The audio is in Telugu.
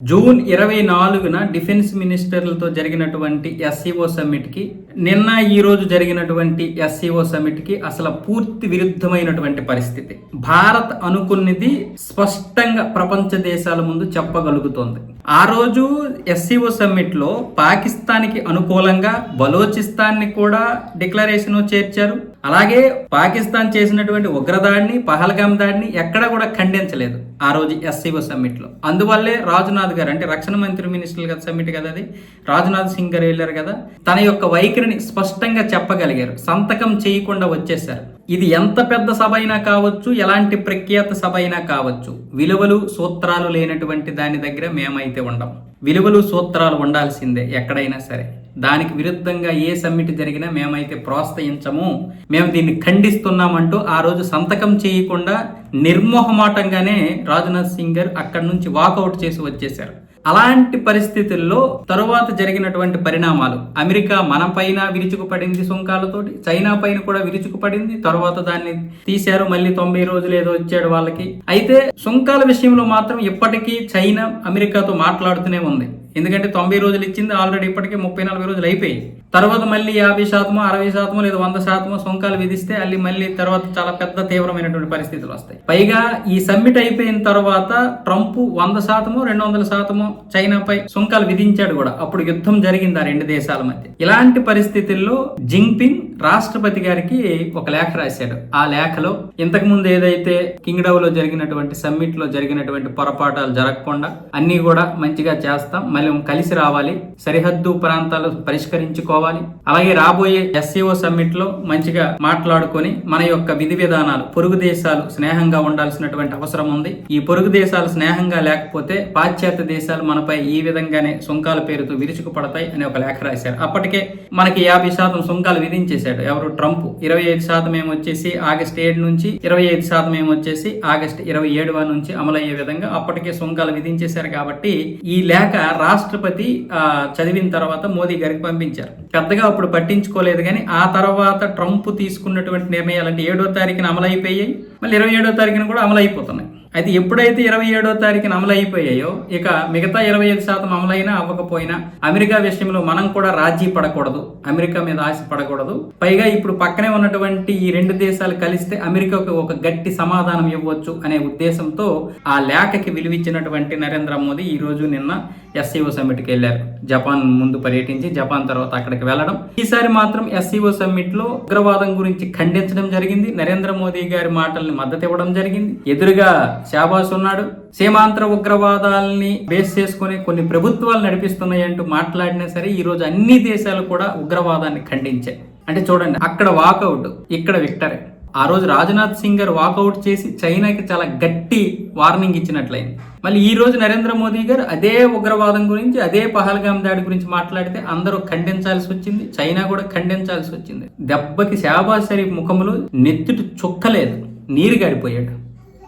జూన్ ఇరవై నాలుగున డిఫెన్స్ మినిస్టర్లతో జరిగినటువంటి ఎస్సీఓ సమ్మిట్కి నిన్న ఈ రోజు జరిగినటువంటి ఎస్సీఓ సమ్మిట్కి అసలు పూర్తి విరుద్ధమైనటువంటి పరిస్థితి. భారత్ అనుకున్నది స్పష్టంగా ప్రపంచ దేశాల ముందు చెప్పగలుగుతోంది. ఆ రోజు ఎస్సీఓ సమ్మిట్లో పాకిస్తాన్కి అనుకూలంగా బలోచిస్తాన్ని కూడా డిక్లరేషన్ చేర్చారు. అలాగే పాకిస్తాన్ చేసినటువంటి ఉగ్రదాడిని పహల్గామ్ దాడిని ఎక్కడ కూడా ఖండించలేదు ఆ రోజు ఎస్సీఓ సమ్మిట్లో అందువల్లే రాజ్నాథ్ గారు అంటే రక్షణ మంత్రి మినిస్టర్ గారు సమ్మిట్ కదా అది రాజ్నాథ్ సింగ్ గారు వెళ్ళారు కదా తన యొక్క వైఖరిని స్పష్టంగా చెప్పగలిగారు. సంతకం చేయకుండా వచ్చేసారు ఇది ఎంత పెద్ద సభ అయినా కావచ్చు ఎలాంటి ప్రఖ్యాత సభ అయినా కావచ్చు. విలువలు సూత్రాలు లేనటువంటి దాని దగ్గర మేమైతే ఉండం. విలువలు సూత్రాలు ఉండాల్సిందే ఎక్కడైనా సరే. దానికి విరుద్ధంగా ఏ సమ్మిట్ జరిగినా మేమైతే ప్రోత్సహించము. మేము దీన్ని ఖండిస్తున్నామంటూ ఆ రోజు సంతకం చేయకుండా నిర్మోహమాటంగానే రాజ్నాథ్ సింగ్ గారు అక్కడి నుంచి వాకౌట్ చేసి వచ్చేశారు. అలాంటి పరిస్థితుల్లో తరువాత జరిగినటువంటి పరిణామాలు అమెరికా మన పైన విరుచుకుపడింది సుంకాలతోటి చైనా పైన కూడా విరుచుకుపడింది తర్వాత దాన్ని తీశారు మళ్ళీ తొంభై రోజులు ఏదో వచ్చాడు వాళ్ళకి. అయితే సుంకాల విషయంలో మాత్రం ఇప్పటికీ చైనా అమెరికాతో మాట్లాడుతూనే ఉంది. ఎందుకంటే తొంభై రోజులు ఇచ్చింది ఆల్రెడీ ఇప్పటికే ముప్పై నలభై రోజులు అయిపోయాయి తర్వాత మళ్ళీ యాభై శాతమో అరవై శాతమో లేదా వంద శాతమో సుంకాలు విధిస్తే అల్లి మళ్ళీ తర్వాత చాలా పెద్ద తీవ్రమైనటువంటి పరిస్థితులు వస్తాయి. పైగా ఈ సమ్మిట్ అయిపోయిన తర్వాత ట్రంప్ వంద శాతమో రెండు వందల శాతమో చైనాపై సుంకాలు విధించాడు కూడా. అప్పుడు యుద్ధం జరిగింది ఆ రెండు దేశాల మధ్య. ఇలాంటి పరిస్థితుల్లో జింగ్పింగ్ రాష్ట్రపతి గారికి ఒక లేఖ రాశాడు. ఆ లేఖలో ఇంతకు ముందు ఏదైతే కింగ్డవ్లో జరిగినటువంటి సమ్మిట్లో జరిగినటువంటి పొరపాటాలు జరగకుండా అన్ని కూడా మంచిగా చేస్తాం మళ్ళీ కలిసి రావాలి సరిహద్దు ప్రాంతాలు పరిష్కరించుకోవాలి. అలాగే రాబోయే ఎస్సీఓ సమ్మిట్లో మంచిగా మాట్లాడుకొని మన యొక్క విధి విధానాలు పొరుగు దేశాలు స్నేహంగా ఉండాల్సినటువంటి అవసరం ఉంది. ఈ పొరుగు దేశాలు స్నేహంగా లేకపోతే పాశ్చాత్య దేశాలు మనపై ఈ విధంగానే సుంకాల పేరుతో విరుచుకుపడతాయి అని ఒక లేఖ రాశారు. అప్పటికే మనకి యాభై శాతం సుంకాలు విధించేశాడు ఎవరు? ట్రంప్. ఇరవై ఐదు శాతం ఏమొచ్చేసి ఆగస్ట్ ఏడు నుంచి ఇరవై ఐదు శాతం ఏమొచ్చేసి ఆగస్ట్ ఇరవై ఏడవ నుంచి అమలయ్యే విధంగా అప్పటికే సుంకాలు విధించేశారు కాబట్టి ఈ లేఖ రాష్ట్రపతి ఆ, చదివిన తర్వాత మోదీ గారికి పంపించారు. పెద్దగా అప్పుడు పట్టించుకోలేదు కానీ ఆ తర్వాత ట్రంప్ తీసుకున్నటువంటి నిర్ణయాలు అంటే ఏడో తారీఖున అమలైపోయాయి. మళ్ళీ ఇరవై ఏడో తారీఖున కూడా అమలైపోతున్నాయి. అయితే ఎప్పుడైతే ఇరవై ఏడో తారీఖున అమలు అయిపోయాయో ఇక మిగతా ఇరవై ఐదు శాతం అమలైనా అవ్వకపోయినా అమెరికా విషయంలో మనం కూడా రాజీ పడకూడదు. అమెరికా మీద ఆశ పడకూడదు. పైగా ఇప్పుడు పక్కనే ఉన్నటువంటి ఈ రెండు దేశాలు కలిస్తే అమెరికాకు ఒక గట్టి సమాధానం ఇవ్వచ్చు అనే ఉద్దేశంతో ఆ లేఖకి విలువిచ్చినటువంటి నరేంద్ర మోదీ ఈ రోజు నిన్న ఎస్సీఓ సమ్మిట్కి వెళ్ళారు. జపాన్ ముందు పర్యటించి జపాన్ తర్వాత అక్కడికి వెళ్ళడం. ఈసారి మాత్రం ఎస్సీఓ సమ్మిట్లో ఉగ్రవాదం గురించి ఖండించడం జరిగింది. నరేంద్ర మోదీ గారి మాటల్ని మద్దతు ఇవ్వడం జరిగింది. ఎదురుగా శాబాస్ ఉన్నాడు. సీమాంతర ఉగ్రవాదాలని బేస్ చేసుకుని కొన్ని ప్రభుత్వాలు నడిపిస్తున్నాయి అంటూ మాట్లాడినా సరే ఈ రోజు అన్ని దేశాలు కూడా ఉగ్రవాదాన్ని ఖండించాయి అంటే చూడండి అక్కడ వాకౌట్ ఇక్కడ విక్టరీ. ఆ రోజు రాజ్నాథ్ సింగ్ గారు వాకౌట్ చేసి చైనాకి చాలా గట్టి వార్నింగ్ ఇచ్చినట్లయింది. మళ్ళీ ఈ రోజు నరేంద్ర మోదీ గారు అదే ఉగ్రవాదం గురించి అదే పహల్గామ్ దాడి గురించి మాట్లాడితే అందరూ ఖండించాల్సి వచ్చింది చైనా కూడా ఖండించాల్సి వచ్చింది. దెబ్బకి షాబాజ్ షరీఫ్ ముఖములు నెత్తుటి చుక్కలేదు నీరు గడిపోయాడు